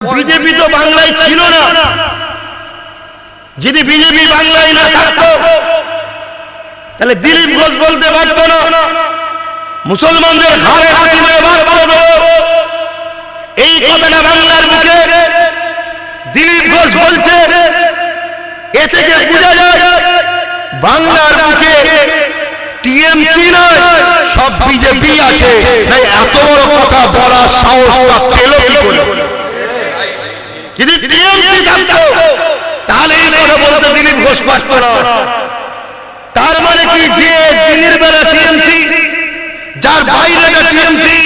BJP তো বাংলায় ছিল না। যদি বিজেপি বাংলায় না থাকতো, তাহলে দিলীপ ঘোষ বলতে পারতো না। মুসলমানদের ঘরে এই কথাটা বাংলার মুখে দিলীপ ঘোষ বলছে, এ থেকে বোঝা যায়, বাংলার মুখে টিএমসি নয়, সব বিজেপি আছে। এত বড় কথা বলার সাহসটা পেল যদি টিএমসি থাকতো তাহলে এই কথা বলতে দিলীপ ঘোষ পারত না। তার মানে কি যে দিনের বেলা টিএমসি যার বাইরেটা টিএমসি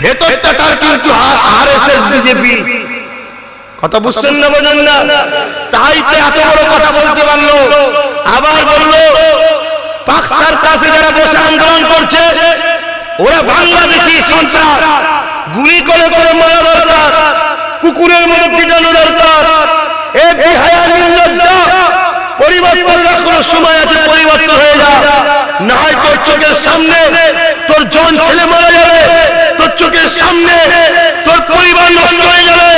ভেতরটা তার কিন্তু আরএসএস বিজেপি কথা বুঝছেন না বোঝেন না? তাই তো এত বড় কথা বলতে পারল আবার বলল পাক সার্কাসে যারা বসে আন্দোলন করছে ওরা বাংলাদেশি সন্ত্রাস গুলি করে করে মারা দরকার কুকুরের মতো পিটানো দরকার এ বিহায়া নির্লজ্জা পরিবর্তনের এখনও সময় আছে, পরিবর্তন হয়ে যা। না তোর চোখের সামনে তোর জন ছেলে মারা যাবে, তোর চোখের সামনে তোর পরিবার নষ্ট হয়ে যাবে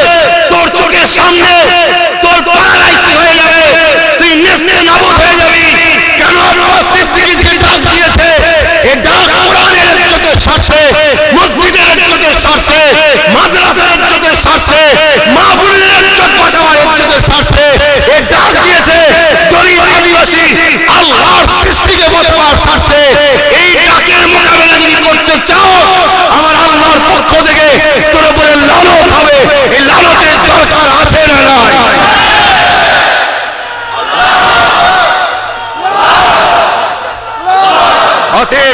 তোর চোখের সামনে তোর প্যারালাইসিস হয়ে যাবে তুই নেস্তে নাবুদ হয়ে যাবি কেন মসজিদ থেকে যে ডাক দিয়েছে এই ডাক কোরআনের ইজ্জতের স্বার্থে মসজিদের ইজ্জতের স্বার্থে মাদ্রাসার ইজ্জতের স্বার্থে মাহফিলের ইজ্জত বাঁচাবার ইজ্জতের স্বার্থে এই ডাক দিয়েছে গরিব আদিবাসী আল্লাহর সৃষ্টিকে বাঁচাবার স্বার্থে এই ডাকের মোকাবেলা যদি করতে চাও আমার আল্লাহর পক্ষ থেকে তোর উপরে লালত হবে এই লালতের দরকার আছে না নাই অতএব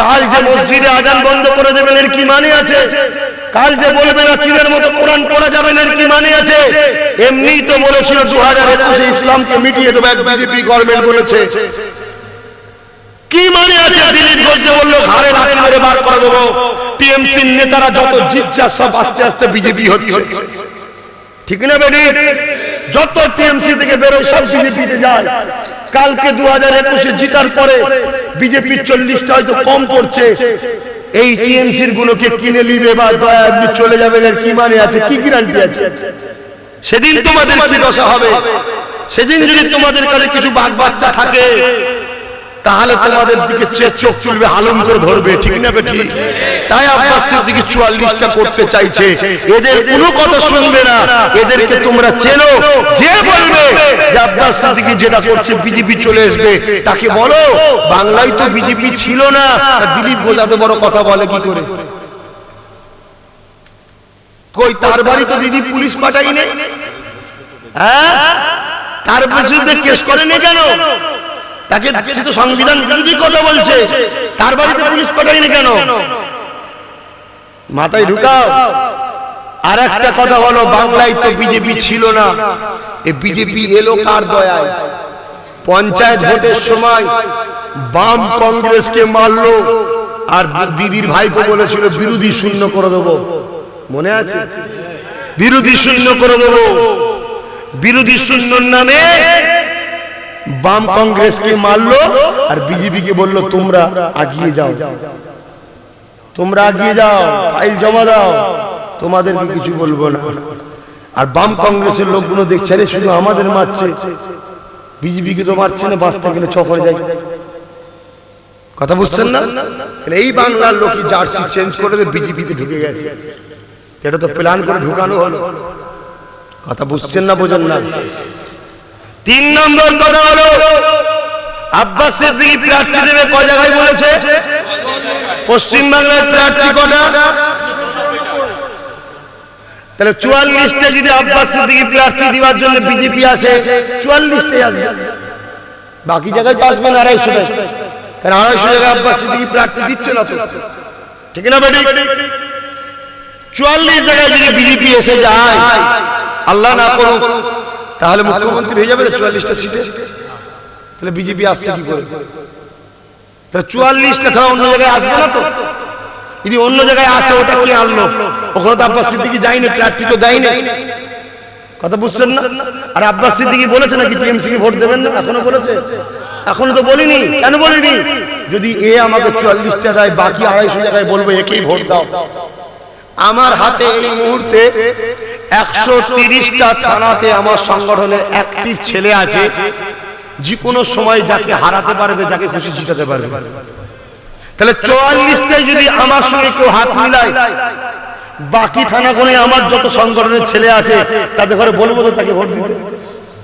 কাল যে মসজিদে আজান বন্ধ করে দেবেন, এর কি মানে আছে? কাল যে বলবে না চীনের মতো কোরআন পড়া যাবে না, এর কি মানে আছে? এমনি তো বলেছিল দু হাজার একুশে ইসলামকে মিটিয়ে দেবো, এক বিজেপি গভর্নমেন্ট বলেছে। কি মানে আছে? দিলীপ ঘোষ যে বলল, ঘাড়ে লাঠি মেরে বার করে দেবো। নেতারা যত জিজ্ঞাসা, সব আস্তে আস্তে বিজেপি হচ্ছে। ঠিক না বেডি যত টিএমসি থেকে বেরোয়, সব বিজেপিতে যায়। কালকে দু হাজার একুশে জিতার পরে বিজেপির চল্লিশটা হয়তো কম করছে। এই টিএমসির গুলোকে কিনে নিবে বা দয়া চলে যাবে এর কি মানে আছে? কি গ্যারান্টি আছে? সেদিন তোমাদের কি দশা হবে? সেদিন যদি তোমাদের কাছে কিছু বাঘ বাচ্চা থাকে তাহলে তোমাদের দিকে চোখ চলবে হালুম করে ধরবে, ঠিক না বেঠি? তাই আব্বাসের দিকে চুয়াল্লিশটা করতে চাইছে। এদের কোনো কথা শুনবে না। এদেরকে তোমরা চেনো, যে বলবে যে আব্বাস দিকে যেটা করছে, বিজেপি চলে আসবে তাকে বলো, বাংলায় তো বিজেপি ছিল না। দিলীপ ঘোষ এত বড় কথা বলে কি করে? কই, তার বাড়ি তো দিদি পুলিশ পাঠাই নেই হ্যাঁ? তার বিরুদ্ধে কেস করেনি কেন? তাকে তো সংবিধান বিরোধী কথা বলছে। তার বাড়িতে পুলিশ পাঠায়নি কেন? মাথায় ঢুকাও। আর একটা কথা হলো বাংলায় তো বিজেপি ছিল না। বিজেপি এলো কার দয়ায়? পঞ্চায়েত ভোটের সময় বাম কংগ্রেসকে মারলো, আর দিদির ভাইকে বলেছিল, বিরোধী শূন্য করে দেবো। মনে আছে? বিরোধী শূন্য করে দেবো। বিরোধী শূন্যর নামে বাম কংগ্রেসকে মারলো আর বিজেপিকে বলল, তোমরা আগিয়ে যাও। তোমরা আগিয়ে যাও, ফাইল জমা দাও। তোমাদেরকে কিছু বলব না। আর বাম কংগ্রেসের লোকগুলো দেখছে, আরে, শুধু আমাদের মারছে। বিজেপিকে তো মারছে না বাঁচতে গেলে চকরে যায়। কথা বুঝছেন না? এই বাংলার লোকই জার্সি চেঞ্জ করে বিজেপিতে ঢুকে গেছে। এটা তো প্ল্যান করে ঢুকানো হলো। কথা বুঝছেন না, বোঝেন না। তিন নম্বর কথা হলো, আব্বাস প্রার্থী দেবে ক জায়গায় বলেছে? পশ্চিম বাংলার প্রার্থী কটা? তাহলে চুয়াল্লিশটা যদি আব্বাস সিদ্দিকী প্রার্থী দেওয়ার জন্য বিজেপি আসে, চুয়াল্লিশটাই আসবে। বাকি জায়গায় তো আসবেন আড়াইশো কারণ আড়াইশো জায়গায় আব্বাস সিদ্দিকী প্রার্থী দিচ্ছে না তো। ঠিক না বেটি? চুয়াল্লিশ জায়গায় যদি বিজেপি এসে যায়, আল্লাহ না করুক তাহলে মুখ্যমন্ত্রী হয়ে যাবে চুয়াল্লিশটা সিটে? তাহলে বিজেপি আসছে কি করে? তাহলে চুয়াল্লিশটা ছাড়া অন্য জায়গায় আসবে না তো? যদি অন্য জায়গায় আসে ওটা কি আনলো? ওখানে তো আব্বাস সিদ্দিকি যায়নি প্রার্থী তো দেয়নি। কথা বুঝছেন না? আর আব্বাস সিদ্দিকি বলেছে নাকি টিএমসি কে ভোট দেবেন? না এখনও বলেছে। এখনও তো বলিনি। কেন বলিনি? যদি এ আমাকে চুয়াল্লিশটা দেয় বাকি আড়াইশো জায়গায় বলব একেই ভোট দাও। আমার হাতে এই মুহূর্তে একশো তিরিশটা থানাতে আমার সংগঠনের অ্যাক্টিভ ছেলে আছে। যে কোনো সময় যাকে হারাতে পারবে যাকে খুশি জিতাতে পারবে। তাহলে চুয়াল্লিশটাই যদি আমার সঙ্গে কেউ হাত মিলায় বাকি থানা কোনে আমার যত সংগঠনের ছেলে আছে তাদের ঘরে বলব তো তাকে ভোট দিতে।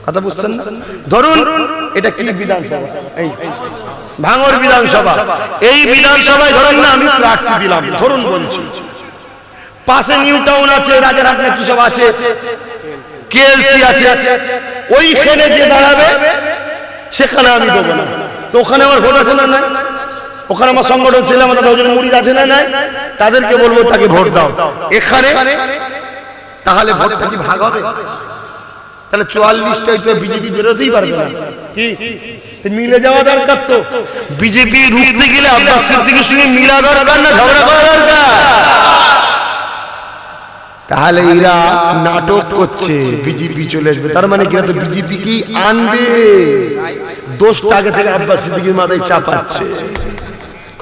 কথা বুঝছেন না? ধরুন এটা কি বিধানসভা? এই ভাঙর বিধানসভা। এই বিধানসভায় ধরুন না আমি প্রার্থী দিলাম ধরুন বলছি। পাশে নিউ টাউন আছে রাজারহাট না কি সব আছে? কেএলসি আছে। ওইখানে যে দাঁড়াবে, সেখানে আমি দেবো না। তো ওখানে আমার ভোট আছে না নাই? ওখানে আমার সংগঠন ছিল আমাদের ওজন মুড়ি আছে না নাই? তাদেরকে বলব তাকে ভোট দাও। এখানে, তাহলে ভোটটা কি ভাগ হবে? তাহলে চুয়াল্লিশটাই তো বিজেপি বেরোতেই পারবে না। কি? মিলে যাওয়া দরকার তো। বিজেপি রুখতে গেলে আব্বাস সিদ্দিকের সঙ্গে মিলা দরকার না ঝগড়া করা দরকার? তাহলে এরা নাটক করছে। বিজেপি চলে আসবে। তার মানে কি? তো বিজেপি কি আনবে? দোষটা আগে থেকে আব্বাস সিদ্দিকের মাথায় চাপাচ্ছে।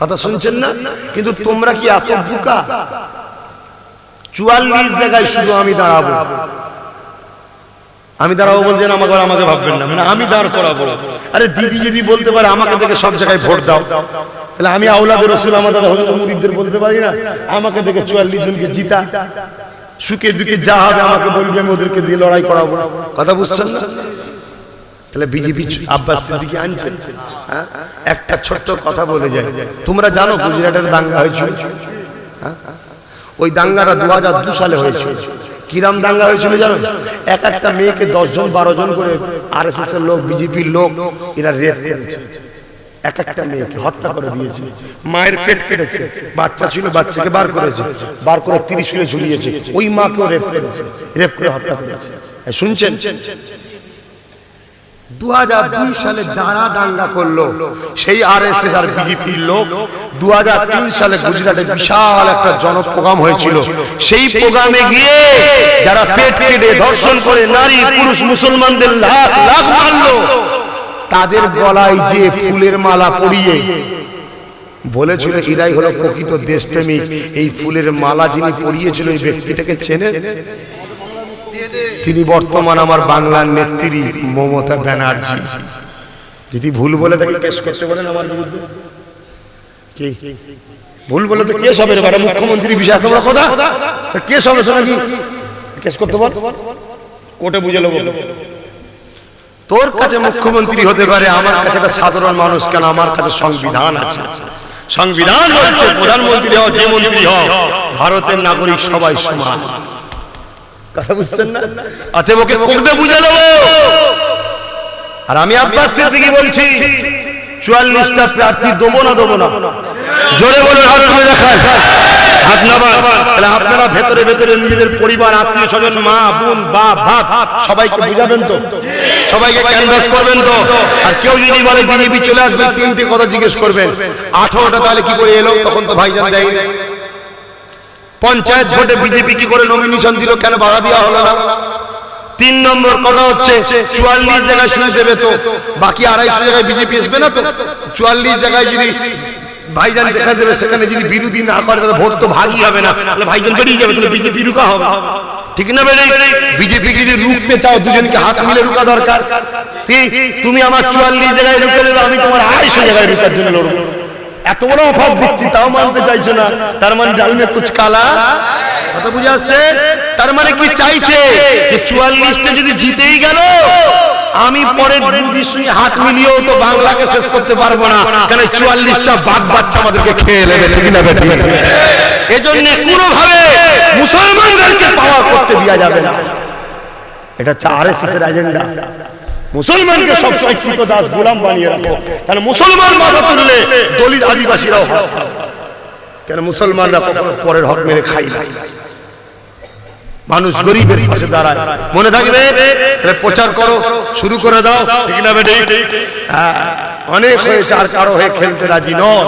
কথা শুনছেন না? কিন্তু তোমরা কি এত বোকা? চুয়াল্লিশ জায়গায় শুধু আমি দাঁড়াবো। আমি দাঁড়াবো বলছেন আমাকে আমাকে ভাববেন না। মানে আমি দাঁড় করাবো। আরে দিদি যদি বলতে পারে আমাকে দেখে সব জায়গায় ভোট দাও। তাহলে আমি আউলাদ রসুল আমাদের হজরত মুরিদদের বলতে পারি না? আমাকে দেখে চুয়াল্লিশ জনকে জিতা। সুখে দুঃখে যা হবে আমাকে বলবে, আমি ওদেরকে দিয়ে লড়াই করাবো। কথা বুঝছেন তাহলে বিজেপি আব্বাস সিদ্দিকি আনছেন। হ্যাঁ? একটা ছোট্ট কথা বলে যায়। তোমরা জানো গুজরাটের দাঙ্গা হয়েছিল? হ্যাঁ? ওই দাঙ্গাটা দু হাজার দু সালে হয়েছিল। কিরাম দাঙ্গা হয়েছিল জানো? এক একটা মেয়েকে দশজন, বারো জন করে আর এস এস এর লোক, বিজেপির লোক, এরা রেপ করেছে। এক একটা মেয়েকে হত্যা করে দিয়েছে। মায়ের পেট কেটেছে। বাচ্চা ছিল বাচ্চাকে বার করেছে। বার করে তিরিশুলে ঝুলিয়েছে। ওই মাকেও রেপ করেছে রেপ করে হত্যা করেছে শুনছেন? দু সালে যারা দাঙ্গা করল সেই আর এস এস আর বিজেপির লোক দু হাজার তিন সালে গুজরাটে বিশাল একটা জনপ্রোগ্রাম হয়েছিল। সেই প্রোগ্রামে গিয়ে যারা পেট কেটে ধর্ষণ করে নারী পুরুষ মুসলমানদের লাখ লাখ মারলো। তাদের গলায় যে ফুলের মালা পরিয়ে বলেছিল এরাই হলো প্রকৃত দেশপ্রেমিক এই ফুলের মালা যিনি পরিয়েছিল এই ব্যক্তিটাকে চেনে তিনি বর্তমান আমার বাংলার নেত্রী মমতা ব্যানার্জি। যদি ভুল বলে তাকে কেস করতে বলেন আমার বিরুদ্ধে। কি? ভুল বলে তো কেস হবে এবারে মুখ্যমন্ত্রী বিষয় তোমরা কথা। কেস হবে শোনা কি কেস করতে বল। কোর্টে বুঝে নেব। তোর কাছে মুখ্যমন্ত্রী হতে পারে, আমার কাছে একটা সাধারণ মানুষ, কেন আমার কাছে সংবিধান আছে? সংবিধান বলছে প্রধানমন্ত্রী হও, যে মন্ত্রী হও, ভারতের নাগরিক সবাই সমান। কথা বুঝছেন না? অতএব ওকে কোর্টে বুঝে নেব আর আমি আব্বাস থেকে বলছি, চুয়াল্লিশটা প্রার্থী দেবো না দেবো না। জোরে বলুন, হাত তুলে দেখান। হাত নামান। তাহলে আপনারা ভেতরে ভেতরে নিজেদের পরিবার, আত্মীয় স্বজন, মা, বোন বা ভাত, সবাইকে বুঝাবেন তো? সবাইকে ক্যানভাস করবেন তো। আর কেউ যদি বলে বিজেপি চলে আসবে, তিনটে কথা জিজ্ঞেস করবেন। আঠারোটা তাহলে কি করে এলো? তখন তো ভাইজান দেয়নি। পঞ্চায়েত ভোটে বিজেপি কি করে নমিনেশন দিল? কেন বাধা দেওয়া হলো না? তিন নম্বর কথা হচ্ছে, চুয়াল্লিশ জায়গায় শুনে দেবে তো। বাকি আড়াইশো জায়গায় বিজেপি আসবে না তো? চুয়াল্লিশ জায়গায় যদি ভাইজান যেখানে দেবে, সেখানে যদি বিরোধী না করে, তাহলে ভোট তো ভাগই হবে না। তাহলে ভাইজান বেরিয়ে যাবে, তাহলে বিজেপি রুকা হবে। ঠিক না বেরে বিজেপি যদি রুখতে চাও দুজনকে হাত মিলে রুকা দরকার। ঠিক তুমি আমার চুয়াল্লিশ জায়গায় রুখে নেবে আমি তোমার আড়াইশো জায়গায় রুখার জন্য লড়বো। এত বড় অফার দিচ্ছি তাও মানতে চাইছো না। তার মানে ডালমে কুচকালা কুচ কালা? কথা বুঝে আসছে? তার মানে কি চাইছে? যে চুয়াল্লিশটা যদি জিতেই গেল আমি পরে মোদির সঙ্গে হাত মিলিয়েও তো বাংলাকে শেষ করতে পারব না। কেন চুয়াল্লিশটা বাঘ বাচ্চা আমাদেরকে খেয়ে নেবে, ঠিক না বেটি? এজন্য কোনো ভাবে মুসলমানদেরকে পাওয়া করতে দেওয়া যাবে না। এটা হচ্ছে আর এস এর এজেন্ডা মুসলমানকে সবসময় কৃত দাস, গোলাম বানিয়ে রাখো। তাহলে মুসলমান মাথা তুললে দলিত আদিবাসীরাও কেন মুসলমানরা পরের হক মেরে খাই নাই মানুষ গরিবের পাশে দাঁড়ায়। মনে থাকবে? তাহলে প্রচার করো শুরু করে দাও। ঠিক না বেটি? হ্যাঁ, অনেক হয়েছে আর কারও হয়ে খেলতে রাজি নয়।